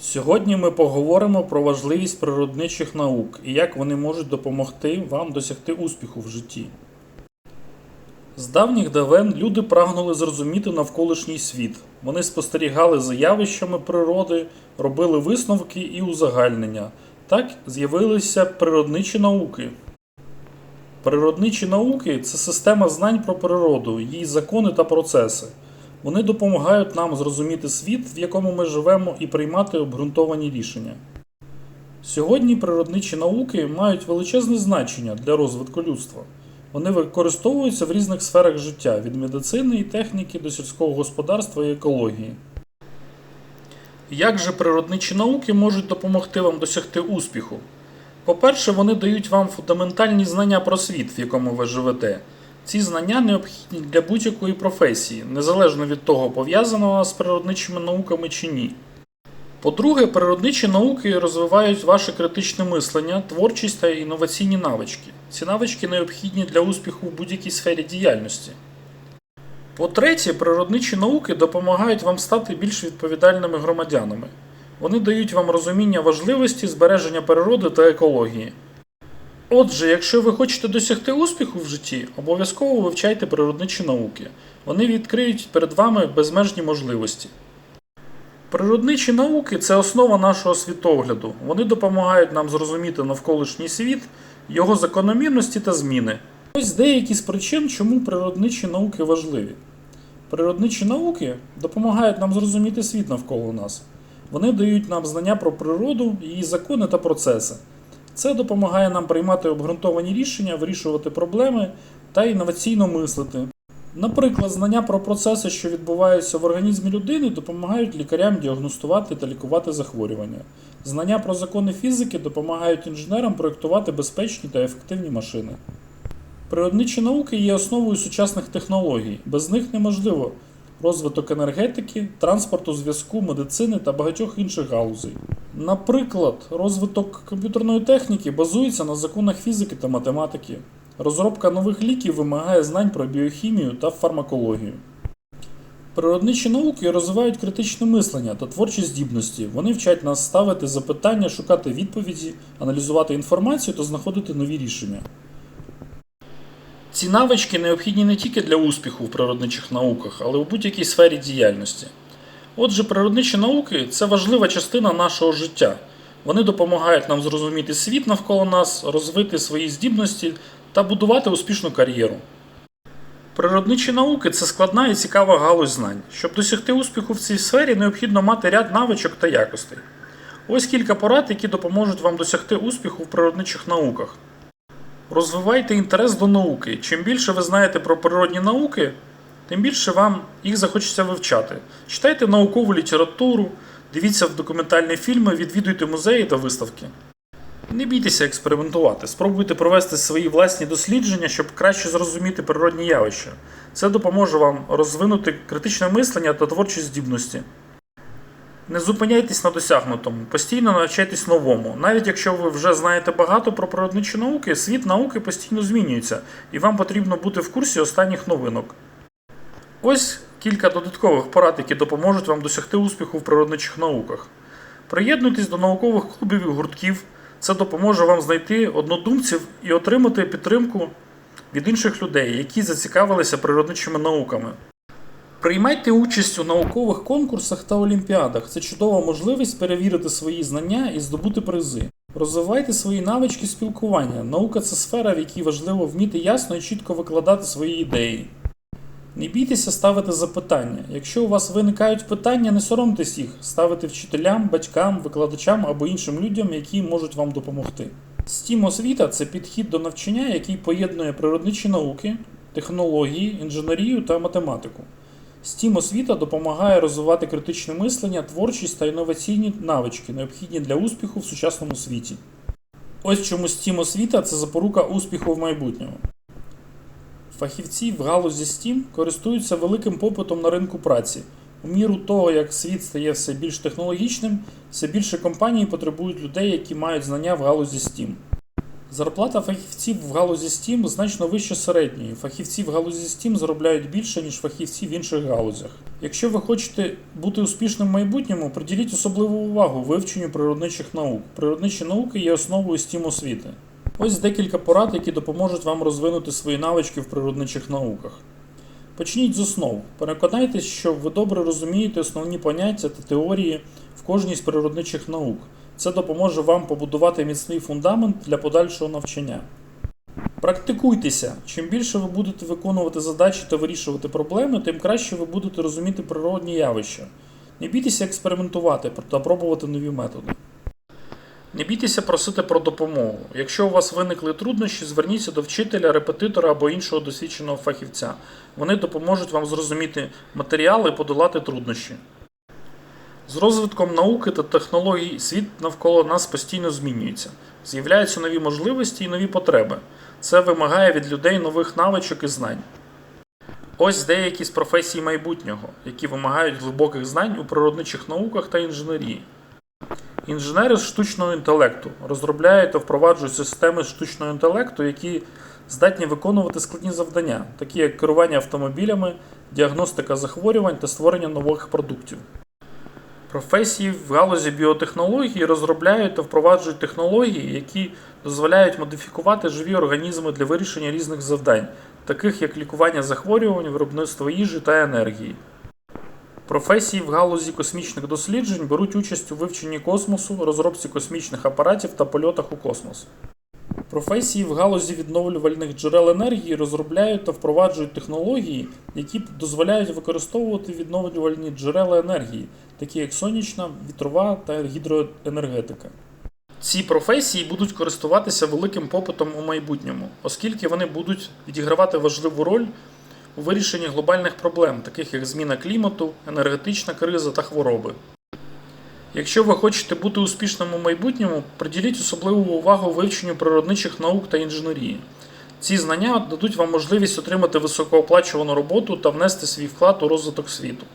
Сьогодні ми поговоримо про важливість природничих наук і як вони можуть допомогти вам досягти успіху в житті. З давніх давен люди прагнули зрозуміти навколишній світ. Вони спостерігали за явищами природи, робили висновки і узагальнення. Так з'явилися природничі науки. Природничі науки це система знань про природу, її закони та процеси. Вони допомагають нам зрозуміти світ, в якому ми живемо, і приймати обґрунтовані рішення. Сьогодні природничі науки мають величезне значення для розвитку людства. Вони використовуються в різних сферах життя від медицини і техніки до сільського господарства і екології. Як же природничі науки можуть допомогти вам досягти успіху? По-перше, вони дають вам фундаментальні знання про світ, в якому ви живете. Ці знання необхідні для будь-якої професії, незалежно від того, пов'язана з природничими науками чи ні. По-друге, природничі науки розвивають ваше критичне мислення, творчість та інноваційні навички. Ці навички необхідні для успіху в будь-якій сфері діяльності. По-третє, природничі науки допомагають вам стати більш відповідальними громадянами. Вони дають вам розуміння важливості збереження природи та екології. Отже, якщо ви хочете досягти успіху в житті, обов'язково вивчайте природничі науки. Вони відкриють перед вами безмежні можливості. Природничі науки це основа нашого світогляду. Вони допомагають нам зрозуміти навколишній світ, його закономірності та зміни. Ось деякі з причин, чому природничі науки важливі. Природничі науки допомагають нам зрозуміти світ навколо нас. Вони дають нам знання про природу, її закони та процеси. Це допомагає нам приймати обґрунтовані рішення, вирішувати проблеми та інноваційно мислити. Наприклад, знання про процеси, що відбуваються в організмі людини, допомагають лікарям діагностувати та лікувати захворювання. Знання про закони фізики допомагають інженерам проєктувати безпечні та ефективні машини. Природничі науки є основою сучасних технологій. Без них неможливо розвиток енергетики, транспорту, зв'язку, медицини та багатьох інших галузей. Наприклад, розвиток комп'ютерної техніки базується на законах фізики та математики. Розробка нових ліків вимагає знань про біохімію та фармакологію. Природничі науки розвивають критичне мислення та творчі здібності. Вони вчать нас ставити запитання, шукати відповіді, аналізувати інформацію та знаходити нові рішення. Ці навички необхідні не тільки для успіху в природничих науках, але й у будь-якій сфері діяльності. Отже, природничі науки це важлива частина нашого життя. Вони допомагають нам зрозуміти світ навколо нас, розвити свої здібності та будувати успішну кар'єру. Природничі науки це складна і цікава галузь знань. Щоб досягти успіху в цій сфері, необхідно мати ряд навичок та якостей. Ось кілька порад, які допоможуть вам досягти успіху в природничих науках. Розвивайте інтерес до науки. Чим більше ви знаєте про природні науки, тим більше вам їх захочеться вивчати. Читайте наукову літературу, дивіться в документальні фільми, відвідуйте музеї та виставки. Не бійтеся експериментувати, спробуйте провести свої власні дослідження, щоб краще зрозуміти природні явища. Це допоможе вам розвинути критичне мислення та творчі здібності. Не зупиняйтесь на досягнутому, постійно навчайтесь новому. Навіть якщо ви вже знаєте багато про природничі науки, світ науки постійно змінюється, і вам потрібно бути в курсі останніх новинок. Ось кілька додаткових порад, які допоможуть вам досягти успіху в природничих науках. Приєднуйтесь до наукових клубів і гуртків. Це допоможе вам знайти однодумців і отримати підтримку від інших людей, які зацікавилися природничими науками. Приймайте участь у наукових конкурсах та олімпіадах. Це чудова можливість перевірити свої знання і здобути призи. Розвивайте свої навички спілкування. Наука це сфера, в якій важливо вміти ясно і чітко викладати свої ідеї. Не бійтеся ставити запитання. Якщо у вас виникають питання, не соромтесь їх, ставити вчителям, батькам, викладачам або іншим людям, які можуть вам допомогти. STEAM освіта це підхід до навчання, який поєднує природничі науки, технології, інженерію та математику. STEAM освіта допомагає розвивати критичне мислення, творчість та інноваційні навички, необхідні для успіху в сучасному світі. Ось чому STEAM освіта це запорука успіху в майбутньому. Фахівці в галузі STEAM користуються великим попитом на ринку праці. У міру того, як світ стає все більш технологічним, все більше компаній потребують людей, які мають знання в галузі STEAM. Зарплата фахівців в галузі STEAM значно вища середньої. Фахівці в галузі STEAM заробляють більше, ніж фахівці в інших галузях. Якщо ви хочете бути успішним в майбутньому, приділіть особливу увагу вивченню природничих наук. Природничі науки є основою STEAM освіти. Ось декілька порад, які допоможуть вам розвинути свої навички в природничих науках. Почніть з основ. Переконайтесь, що ви добре розумієте основні поняття та теорії в кожній з природничих наук. Це допоможе вам побудувати міцний фундамент для подальшого навчання. Практикуйтеся. Чим більше ви будете виконувати задачі та вирішувати проблеми, тим краще ви будете розуміти природні явища. Не бійтеся експериментувати та пробувати нові методи. Не бійтеся просити про допомогу. Якщо у вас виникли труднощі, зверніться до вчителя, репетитора або іншого досвідченого фахівця. Вони допоможуть вам зрозуміти матеріали і подолати труднощі. З розвитком науки та технологій світ навколо нас постійно змінюється. З'являються нові можливості і нові потреби. Це вимагає від людей нових навичок і знань. Ось деякі з професій майбутнього, які вимагають глибоких знань у природничих науках та інженерії. Інженери з штучного інтелекту розробляють та впроваджують системи штучного інтелекту, які здатні виконувати складні завдання, такі як керування автомобілями, діагностика захворювань та створення нових продуктів. Професії в галузі біотехнології розробляють та впроваджують технології, які дозволяють модифікувати живі організми для вирішення різних завдань, таких як лікування захворювань, виробництво їжі та енергії. Професії в галузі космічних досліджень беруть участь у вивченні космосу, розробці космічних апаратів та польотах у космос. Професії в галузі відновлювальних джерел енергії розробляють та впроваджують технології, які дозволяють використовувати відновлювальні джерела енергії, такі як сонячна, вітрова та гідроенергетика. Ці професії будуть користуватися великим попитом у майбутньому, оскільки вони будуть відігравати важливу роль у вирішенні глобальних проблем, таких як зміна клімату, енергетична криза та хвороби. Якщо ви хочете бути успішним у майбутньому, приділіть особливу увагу вивченню природничих наук та інженерії. Ці знання дадуть вам можливість отримати високооплачувану роботу та внести свій вклад у розвиток світу.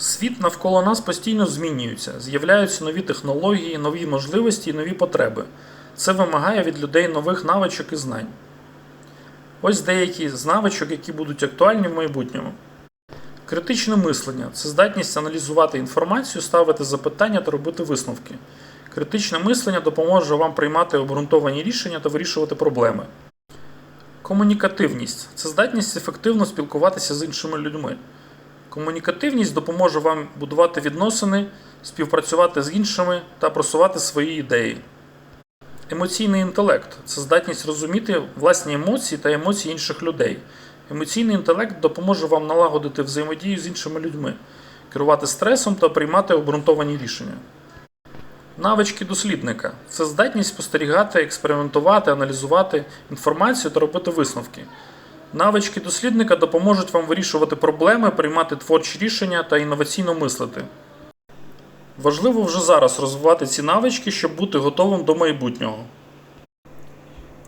Світ навколо нас постійно змінюється, з'являються нові технології, нові можливості і нові потреби. Це вимагає від людей нових навичок і знань. Ось деякі з навичок, які будуть актуальні в майбутньому. Критичне мислення це здатність аналізувати інформацію, ставити запитання та робити висновки. Критичне мислення допоможе вам приймати обґрунтовані рішення та вирішувати проблеми. Комунікативність це здатність ефективно спілкуватися з іншими людьми. Комунікативність допоможе вам будувати відносини, співпрацювати з іншими та просувати свої ідеї. Емоційний інтелект це здатність розуміти власні емоції та емоції інших людей. Емоційний інтелект допоможе вам налагодити взаємодію з іншими людьми, керувати стресом та приймати обґрунтовані рішення. Навички дослідника це здатність спостерігати, експериментувати, аналізувати інформацію та робити висновки. Навички дослідника допоможуть вам вирішувати проблеми, приймати творчі рішення та інноваційно мислити. Важливо вже зараз розвивати ці навички, щоб бути готовим до майбутнього.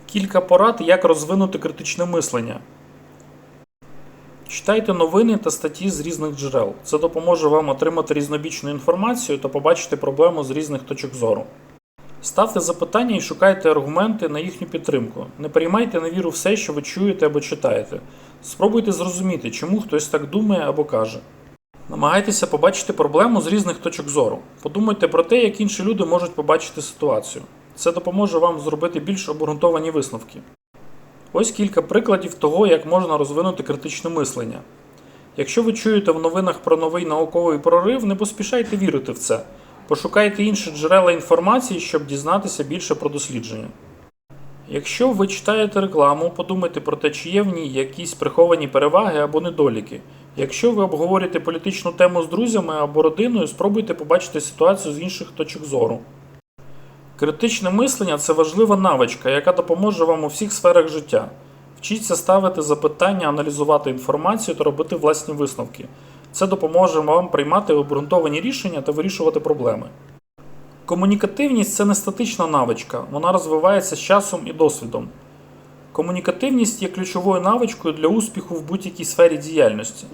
Кілька порад, як розвинути критичне мислення. Читайте новини та статті з різних джерел. Це допоможе вам отримати різнобічну інформацію та побачити проблему з різних точок зору. Ставте запитання і шукайте аргументи на їхню підтримку. Не приймайте на віру все, що ви чуєте або читаєте. Спробуйте зрозуміти, чому хтось так думає або каже. Намагайтеся побачити проблему з різних точок зору. Подумайте про те, як інші люди можуть побачити ситуацію. Це допоможе вам зробити більш обґрунтовані висновки. Ось кілька прикладів того, як можна розвинути критичне мислення. Якщо ви чуєте в новинах про новий науковий прорив, не поспішайте вірити в це. Пошукайте інші джерела інформації, щоб дізнатися більше про дослідження. Якщо ви читаєте рекламу, подумайте про те, чи є в ній якісь приховані переваги або недоліки. Якщо ви обговорюєте політичну тему з друзями або родиною, спробуйте побачити ситуацію з інших точок зору. Критичне мислення це важлива навичка, яка допоможе вам у всіх сферах життя. Вчіться ставити запитання, аналізувати інформацію та робити власні висновки. Це допоможе вам приймати обґрунтовані рішення та вирішувати проблеми. Комунікативність це не статична навичка, вона розвивається з часом і досвідом. Комунікативність є ключовою навичкою для успіху в будь-якій сфері діяльності.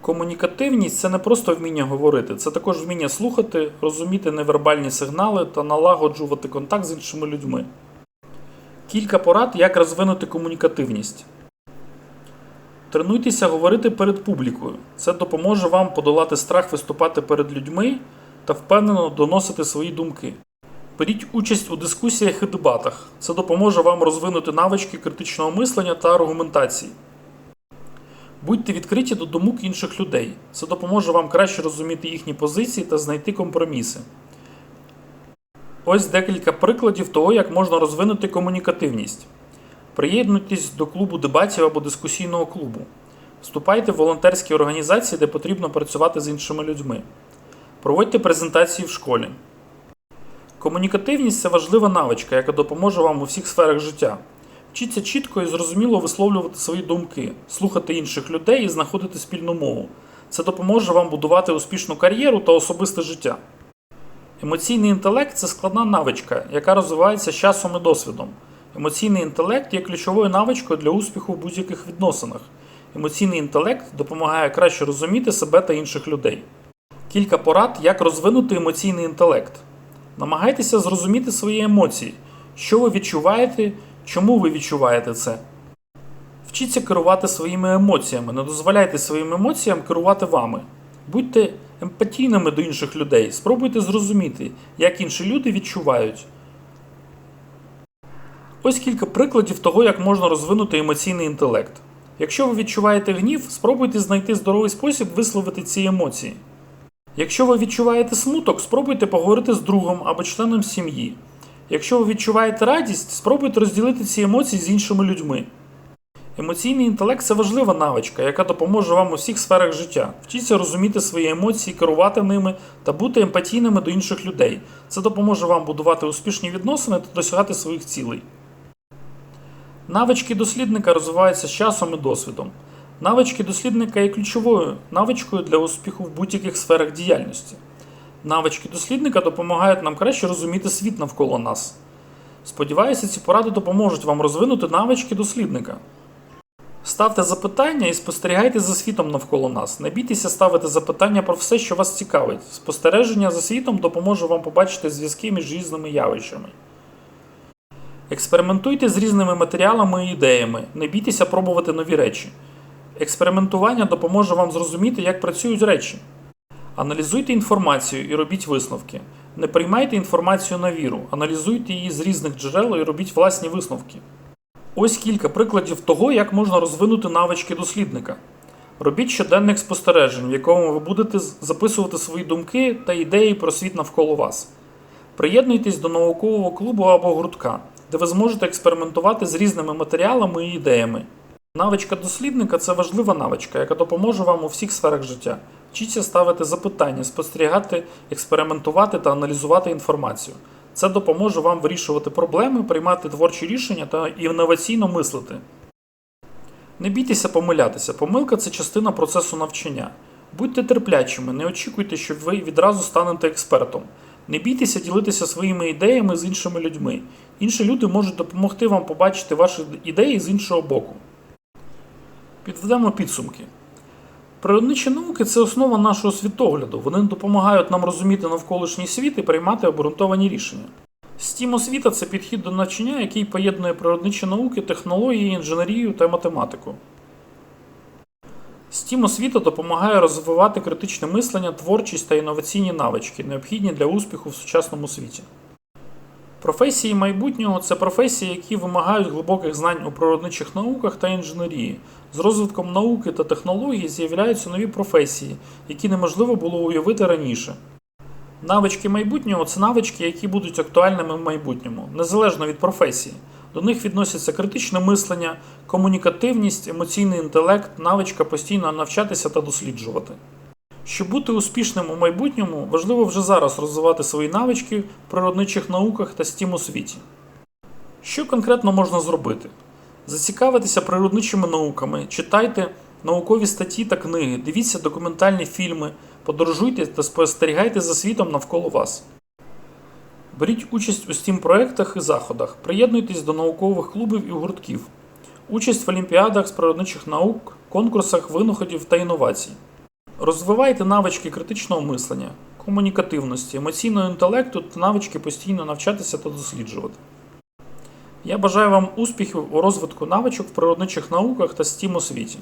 Комунікативність це не просто вміння говорити, це також вміння слухати, розуміти невербальні сигнали та налагоджувати контакт з іншими людьми. Кілька порад, як розвинути комунікативність. Тренуйтеся говорити перед публікою. Це допоможе вам подолати страх виступати перед людьми та впевнено доносити свої думки. Беріть участь у дискусіях і дебатах. Це допоможе вам розвинути навички критичного мислення та аргументації. Будьте відкриті до думок інших людей. Це допоможе вам краще розуміти їхні позиції та знайти компроміси. Ось декілька прикладів того, як можна розвинути комунікативність. Приєднуйтесь до клубу дебатів або дискусійного клубу. Вступайте в волонтерські організації, де потрібно працювати з іншими людьми. Проводьте презентації в школі. Комунікативність це важлива навичка, яка допоможе вам у всіх сферах життя. Вчіться чітко і зрозуміло висловлювати свої думки, слухати інших людей і знаходити спільну мову. Це допоможе вам будувати успішну кар'єру та особисте життя. Емоційний інтелект це складна навичка, яка розвивається з часом і досвідом. Емоційний інтелект є ключовою навичкою для успіху в будь-яких відносинах. Емоційний інтелект допомагає краще розуміти себе та інших людей. Кілька порад, як розвинути емоційний інтелект. Намагайтеся зрозуміти свої емоції, що ви відчуваєте, чому ви відчуваєте це. Вчіться керувати своїми емоціями, не дозволяйте своїм емоціям керувати вами. Будьте емпатійними до інших людей, спробуйте зрозуміти, як інші люди відчувають. Ось кілька прикладів того, як можна розвинути емоційний інтелект. Якщо ви відчуваєте гнів, спробуйте знайти здоровий спосіб висловити ці емоції. Якщо ви відчуваєте смуток, спробуйте поговорити з другом або членом сім'ї. Якщо ви відчуваєте радість, спробуйте розділити ці емоції з іншими людьми. Емоційний інтелект це важлива навичка, яка допоможе вам у всіх сферах життя. Вчіться розуміти свої емоції, керувати ними та бути емпатійними до інших людей. Це допоможе вам будувати успішні відносини та досягати своїх цілей. Навички дослідника розвиваються з часом і досвідом. Навички дослідника є ключовою навичкою для успіху в будь-яких сферах діяльності. Навички дослідника допомагають нам краще розуміти світ навколо нас. Сподіваюся, ці поради допоможуть вам розвинути навички дослідника. Ставте запитання і спостерігайте за світом навколо нас. Не бійтеся ставити запитання про все, що вас цікавить. Спостереження за світом допоможе вам побачити зв'язки між різними явищами. Експериментуйте з різними матеріалами і ідеями. Не бійтеся пробувати нові речі. Експериментування допоможе вам зрозуміти, як працюють речі. Аналізуйте інформацію і робіть висновки. Не приймайте інформацію на віру, аналізуйте її з різних джерел і робіть власні висновки. Ось кілька прикладів того, як можна розвинути навички дослідника. Робіть щоденник спостережень, в якому ви будете записувати свої думки та ідеї про світ навколо вас. Приєднуйтесь до наукового клубу або гуртка, де ви зможете експериментувати з різними матеріалами і ідеями. Навичка дослідника це важлива навичка, яка допоможе вам у всіх сферах життя. Вчіться ставити запитання, спостерігати, експериментувати та аналізувати інформацію. Це допоможе вам вирішувати проблеми, приймати творчі рішення та інноваційно мислити. Не бійтеся помилятися. Помилка це частина процесу навчання. Будьте терплячими, не очікуйте, що ви відразу станете експертом. Не бійтеся ділитися своїми ідеями з іншими людьми. Інші люди можуть допомогти вам побачити ваші ідеї з іншого боку. Підведемо підсумки. Природничі науки це основа нашого світогляду. Вони допомагають нам розуміти навколишній світ і приймати обґрунтовані рішення. STEAM освіта це підхід до навчання, який поєднує природничі науки, технології, інженерію та математику. STEAM освіта допомагає розвивати критичне мислення, творчість та інноваційні навички, необхідні для успіху в сучасному світі. Професії майбутнього це професії, які вимагають глибоких знань у природничих науках та інженерії. З розвитком науки та технологій з'являються нові професії, які неможливо було уявити раніше. Навички майбутнього це навички, які будуть актуальними в майбутньому, незалежно від професії. До них відносяться критичне мислення, комунікативність, емоційний інтелект, навичка постійно навчатися та досліджувати. Щоб бути успішним у майбутньому, важливо вже зараз розвивати свої навички в природничих науках та STEAM у світі. Що конкретно можна зробити? Зацікавитися природничими науками, читайте наукові статті та книги, дивіться документальні фільми, подорожуйте та спостерігайте за світом навколо вас. Беріть участь у STEAM проєктах і заходах, приєднуйтесь до наукових клубів і гуртків, участь в олімпіадах з природничих наук, конкурсах винаходів та інновацій. Розвивайте навички критичного мислення, комунікативності, емоційного інтелекту та навички постійно навчатися та досліджувати. Я бажаю вам успіхів у розвитку навичок в природничих науках та STEAM освіті.